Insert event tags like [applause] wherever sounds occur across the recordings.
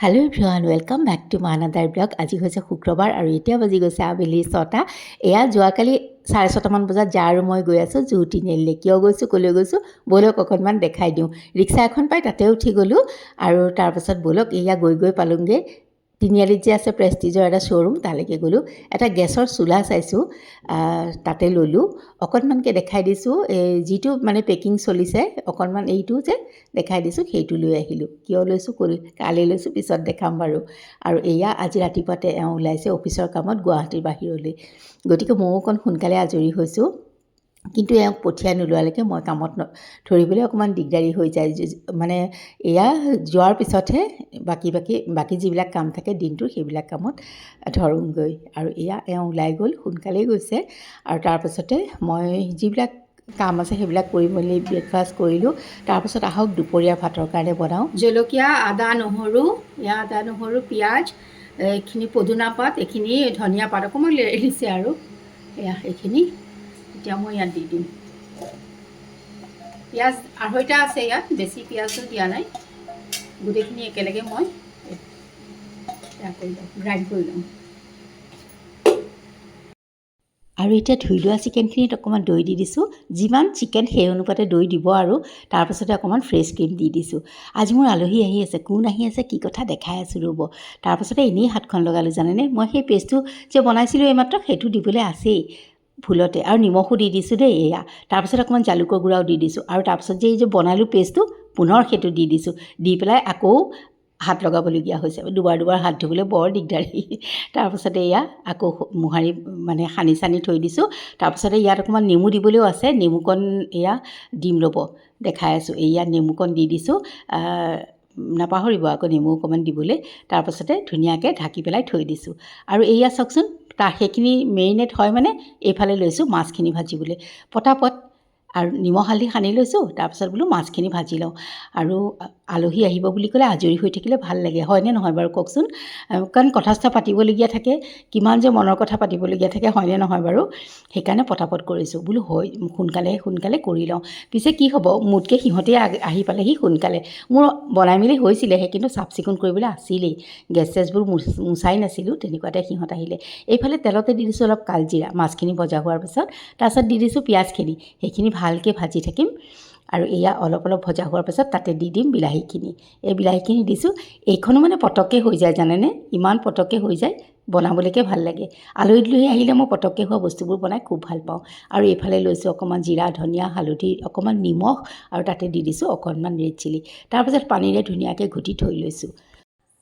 Hello' everyone welcome back to Manadar blog আজি হৈছে শুক্ৰবাৰ আৰু এতিয়া বাজি গৈছে আবেলি ছটা। এয়া যোৱাকালি চাৰে ছটামান বজাত যা আৰু মই গৈ আছোঁ জুহু তিনিআলিলৈ কিয় গৈছোঁ ক'লৈ গৈছোঁ ব'লক অকণমান দেখাই দিওঁ। ৰিক্সা এখন পাই তাতে উঠি গ'লোঁ আৰু তাৰপাছত ব'লক এয়া গৈ গৈ পালোঁগৈ। তিনিআলিত যে আছে প্ৰেষ্টিজৰ এটা শ্ব'ৰুম তালৈকে গ'লোঁ। এটা গেছৰ চোলা চাইছোঁ তাতে ল'লোঁ। অকণমানকৈ দেখাই দিছোঁ, এই যিটো মানে পেকিং চলিছে, অকণমান এইটো যে দেখাই দিছোঁ, সেইটো লৈ আহিলোঁ। কিয় লৈছোঁ, ক'ল কালি লৈছোঁ, পিছত দেখাম বাৰু। আৰু এয়া আজি ৰাতিপুৱাতে এওঁ ওলাইছে অফিচৰ কামত গুৱাহাটীৰ বাহিৰলৈ। গতিকে ময়ো অকণ সোনকালে আজৰি হৈছোঁ। কিন্তু এওঁক পঠিয়াই নোলোৱালৈকে মই কামত ধৰিবলৈ অকণমান দিগদাৰী হৈ যায়। মানে এয়া যোৱাৰ পিছতহে বাকী বাকী বাকী যিবিলাক কাম থাকে দিনটোৰ সেইবিলাক কামত ধৰোঁগৈ। আৰু এয়া এওঁ ওলাই গ'ল, সোনকালেই গৈছে। আৰু তাৰপাছতে মই যিবিলাক কাম আছে সেইবিলাক কৰি মেলি ব্ৰেকফাষ্ট কৰিলোঁ তাৰপাছত আহক দুপৰীয়া ভাতৰ কাৰণে বনাওঁ। জলকীয়া, আদা, নহৰু, এয়া আদা, নহৰু, পিঁয়াজ, এইখিনি পদুনা পাত, এইখিনি ধনিয়া পাত অকণমান এৰিছে আৰু। এয়া, এইখিনি এতিয়া মই ইয়াত দি দিম। পিঁয়াজ আঢ়ৈটা আছে ইয়াত, বেছি পিঁয়াজো দিয়া নাই। গোটেইখিনি একেলগে মই কৰি গ্ৰাইণ্ড কৰি লওঁ আৰু এতিয়া ধুই লোৱা চিকেনখিনিত অকণমান দৈ দি দিছোঁ। যিমান চিকেন সেই অনুপাতে দৈ দিব আৰু তাৰপাছতে অকণমান ফ্ৰেছ ক্ৰীম দি দিছোঁ। আজি মোৰ আলহী আহি আছে, কোন আহি আছে, কি কথা দেখাই আছোঁ ৰ'ব। তাৰপাছতে এনেই হাতখন লগালোঁ, জানেনে? মই সেই পেষ্টটো যে বনাইছিলোঁ এইমাত্ৰ, সেইটো দিবলৈ আছেই। ভুলতে আৰু নিমখো দি দিছোঁ দেই এয়া। তাৰপাছত অকণমান জালুকৰ গুড়াও দি দিছোঁ আৰু তাৰপাছত যে এই যে বনালোঁ পেষ্টটো, পুনৰ সেইটো দি দিছোঁ। দি পেলাই আকৌ হাত লগাবলগীয়া হৈছে। দুবাৰ দুবাৰ হাত ধুবলৈ বৰ দিগদাৰী। [laughs] তাৰপাছতে এয়া আকৌ মোহাৰি মানে সানি চানি থৈ দিছোঁ। তাৰপাছতে ইয়াত অকণমান নেমু দিবলৈও আছে। নেমুকণ এয়া দিম ৰ'ব দেখাই আছোঁ। এয়া নেমুকণ দি দিছোঁ। নাপাহৰিব আকৌ নেমু অকণমান দিবলৈ। তাৰপাছতে ধুনীয়াকৈ ঢাকি পেলাই থৈ দিছোঁ। আৰু এয়া চাওকচোন তাৰ সেইখিনি মেৰিনেট হয় মানে এইফালে লৈছোঁ মাছখিনি ভাজিবলৈ। পটাপট আৰু নিমখ হালধি সানি লৈছোঁ, তাৰপিছত বোলো মাছখিনি ভাজি লওঁ। আৰু আলহী আহিব বুলি ক'লে আজৰি হৈ থাকিলে ভালো লাগে হয়নে নহয় বাৰু কওকচোন? কাৰণ কথা চথা পাতিবলগীয়া থাকে, কিমান যে মনৰ কথা পাতিবলগীয়া থাকে হয়নে নহয় বাৰু? সেইকাৰণে পটাপট কৰিছোঁ, বোলো হয়, সোনকালে সোনকালে কৰি লওঁ। পিছে কি হ'ব, মোতকৈ সিহঁতে আহি পালেহি সোনকালে। মোৰ বনাই মেলি হৈছিলেহে, কিন্তু চাফ চিকুণ কৰিবলৈ আছিলেই। গেছ চেছবোৰ মুচ- মুচাই নাছিলোঁ, তেনেকুৱাতে সিহঁত আহিলে। এইফালে তেলতে দি দিছোঁ অলপ কালজিৰা, মাছখিনি ভজা হোৱাৰ পিছত, তাৰপিছত দি দিছোঁ পিঁয়াজখিনি, সেইখিনি ভালকৈ ভাজি থাকিম। আৰু এয়া অলপ অলপ ভজা হোৱাৰ পাছত তাতে দি দিম বিলাহীখিনি। এই বিলাহীখিনি দিছোঁ। এইখনো মানে পটককৈ হৈ যায়, জানেনে? ইমান পটককৈ হৈ যায়, বনাবলৈকে ভালো লাগে। আলহী দুলহী আহিলে মই পটককৈ হোৱা বস্তুবোৰ বনাই খুব ভালো পাওঁ। আৰু এইফালে লৈছোঁ অকণমান জিৰা, ধনিয়া, হালধি, অকণমান নিমখ আৰু তাতে দি দিছোঁ অকণমান ৰেড চিলি। তাৰপাছত পানীৰে ধুনীয়াকৈ ঘুটি থৈ লৈছোঁ।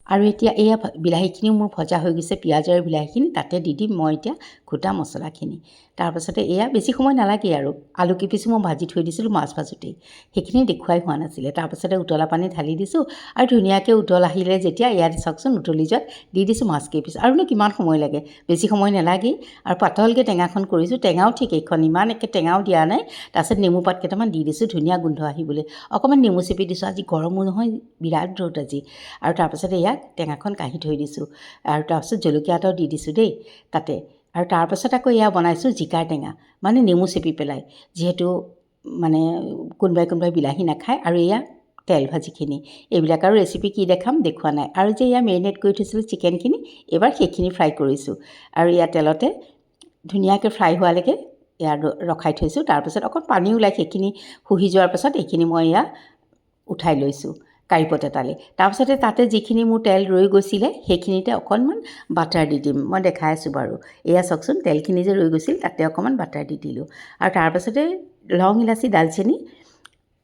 আৰু এতিয়া এয়া বিলাহীখিনিও মোৰ ভজা হৈ গৈছে পিঁয়াজ আৰু বিলাহীখিনি তাতে দি দিম মই এতিয়া গোটা মছলাখিনি। তাৰপাছতে এয়া বেছি সময় নালাগে আৰু আলু কেইপিচো মই ভাজি থৈ দিছিলোঁ মাছ ভাজোঁতেই। সেইখিনি দেখুৱাই হোৱা নাছিলে তাৰপাছতে উতলা পানী ঢালি দিছোঁ আৰু ধুনীয়াকৈ উতল আহিলে যেতিয়া ইয়াত চাওকচোন উতলি যোৱাত দি দিছোঁ মাছ কেইপিচ আৰুনো কিমান সময় লাগে বেছি সময় নালাগেই। আৰু পাতলকৈ টেঙাখন কৰিছোঁ টেঙাও ঠিক এইখন ইমান একে টেঙাও দিয়া নাই তাৰপিছত নেমু পাত কেইটামান দি দিছোঁ ধুনীয়া গোন্ধ আহিবলৈ। অকণমান নেমু চেপি দিছোঁ আজি গৰমো নহয় বিৰাট ৰ'দ আজি। আৰু তাৰপাছতে ইয়াক টেঙাখন কাঢ়ি থৈ দিছোঁ। আৰু তাৰপাছত জলকীয়া এটাও দি দিছোঁ দেই তাতে। আৰু তাৰপাছত আকৌ এয়া বনাইছোঁ জিকাৰ টেঙা মানে নেমু চেপি পেলাই। যিহেতু মানে কোনোবাই কোনোবাই বিলাহী নাখায় আৰু এয়া তেল ভাজিখিনি। এইবিলাক আৰু ৰেচিপি কি দেখাম দেখুওৱা নাই। আৰু যে এয়া মেৰিনেট কৰি থৈছিলোঁ চিকেনখিনি এইবাৰ সেইখিনি ফ্ৰাই কৰিছোঁ। আৰু এয়া তেলতে ধুনীয়াকৈ ফ্ৰাই হোৱালৈকে এয়া ৰ- ৰখাই থৈছোঁ। তাৰপাছত অকণ পানী ওলাই সেইখিনি শুহি যোৱাৰ পাছত এইখিনি মই এয়া উঠাই লৈছোঁ। কাৰিপত এটালৈ তাৰপাছতে তাতে যিখিনি মোৰ তেল ৰৈ গৈছিলে সেইখিনিতে অকণমান বাটাৰ দি দিম। মই দেখাই আছোঁ বাৰু। এয়া চাওকচোন তেলখিনি যে ৰৈ গৈছিল তাতে অকণমান বাটাৰ দি দিলোঁ। আৰু তাৰপাছতে লং ইলাচি দালচেনি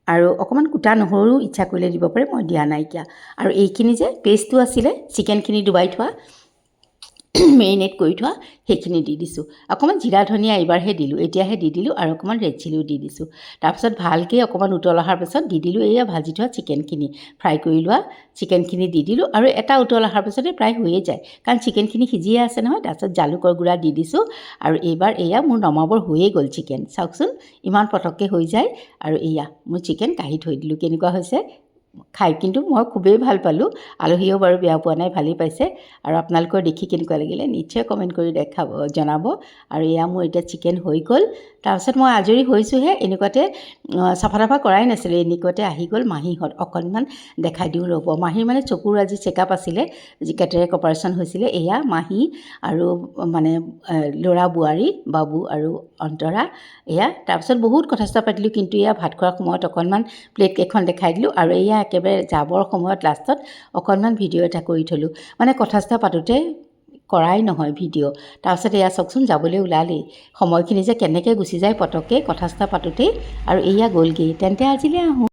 আৰু অকণমান কুটা নহৰু ইচ্ছা কৰিলে দিব পাৰে মই দিয়া নাইকিয়া। আৰু এইখিনি যে পেষ্টটো আছিলে চিকেনখিনি ডুবাই থোৱা মেৰিনেট কৰি থোৱা সেইখিনি দি দিছোঁ। অকণমান জিৰা ধনিয়া এইবাৰহে দিলোঁ, এতিয়াহে দি দিলোঁ আৰু অকণমান ৰেড চিলিও দি দিছোঁ। তাৰপিছত ভালকৈ অকণমান উতল অহাৰ পাছত দি দিলোঁ এয়া ভাজি থোৱা চিকেনখিনি ফ্ৰাই কৰি লোৱা চিকেনখিনি দি দিলোঁ আৰু এটা উতল অহাৰ পাছতে প্ৰায় হৈয়ে যায়, কাৰণ চিকেনখিনি সিজিয়ে আছে নহয়, তাৰপিছত জালুকৰ গুড়া দি দিছোঁ আৰু এইবাৰ এয়া মোৰ নমাবৰ হৈয়ে গ'ল চিকেন চাওকচোন, ইমান পটককৈ হৈ যায় আৰু এয়া মোৰ চিকেন কাঢ়ি থৈ দিলোঁ। কেনেকুৱা হৈছে? খাই, কিন্তু মই খুবেই ভালো পালোঁ। আলহীয়েও বাৰু বেয়া পোৱা নাই, ভালেই পাইছে। আৰু আপোনালোকৰ দেখি কেনেকুৱা লাগিলে নিশ্চয় কমেণ্ট কৰি দেখাব, জনাব। আৰু এয়া মোৰ এতিয়া চিকেন হৈ গ'ল। তাৰপিছত মই আজৰি হৈছোঁহে, এনেকুৱাতে চাফা তাফা কৰাই নাছিলোঁ, এনেকুৱাতে আহি গ'ল মাহীহঁত। অকণমান দেখাই দিওঁ ৰ'ব। মাহীৰ মানে চকুৰ আজি চেকআপ আছিলে, যি কেটেৰেক অপাৰেশ্যন হৈছিলে, এয়া মাহী আৰু মানে ল'ৰা বোৱাৰী, বাবু আৰু অন্তৰা, এয়া। তাৰপিছত বহুত কথা চথা পাতিলোঁ, কিন্তু এয়া ভাত খোৱাৰ সময়ত অকণমান প্লেট কেইখন দেখাই দিলোঁ। আৰু এয়া একেবাৰে যাবৰ সময়ত লাষ্টত অকণমান ভিডিঅ' এটা কৰি থলোঁ। মানে কথা চথা পাতোঁতে কৰাই নহয় ভিডিঅ' তাৰপিছত এয়া চাওকচোন যাবলৈ ওলালেই। সময়খিনি যে কেনেকৈ গুচি যায় পটককৈ কথা চথা পাতোঁতেই আৰু এয়া গ'লগৈ। তেন্তে আজিলৈ আহোঁ।